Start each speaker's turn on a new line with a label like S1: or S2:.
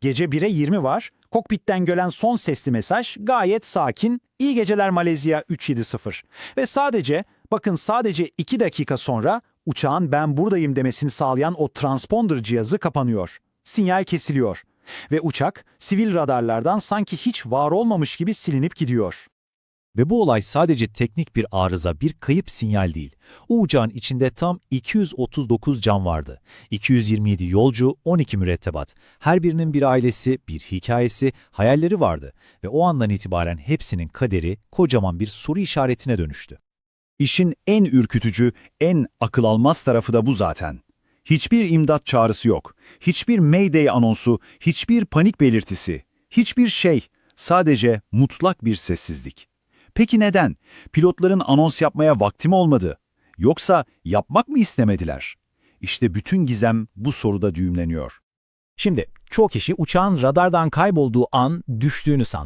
S1: Gece 1'e 20 var. Kokpitten gelen son sesli mesaj gayet sakin. İyi geceler Malezya 370. Ve sadece, bakın sadece 2 dakika sonra uçağın ben buradayım demesini sağlayan o transponder cihazı kapanıyor. Sinyal kesiliyor. Ve uçak sivil radarlardan sanki hiç var olmamış gibi silinip gidiyor.
S2: Ve bu olay sadece teknik bir arıza, bir kayıp sinyal değil. O uçağın içinde tam 239 can vardı. 227 yolcu, 12 mürettebat. Her birinin bir ailesi, bir hikayesi, hayalleri vardı. Ve o andan itibaren hepsinin kaderi kocaman bir soru işaretine dönüştü.
S3: İşin en ürkütücü, en akıl almaz tarafı da bu zaten. Hiçbir imdat çağrısı yok. Hiçbir Mayday anonsu, hiçbir panik belirtisi, hiçbir şey. Sadece mutlak bir sessizlik. Peki neden? Pilotların anons yapmaya vakti mi olmadı? Yoksa yapmak mı istemediler? İşte bütün gizem bu soruda düğümleniyor.
S4: Şimdi çoğu kişi uçağın radardan kaybolduğu an düştüğünü sandı.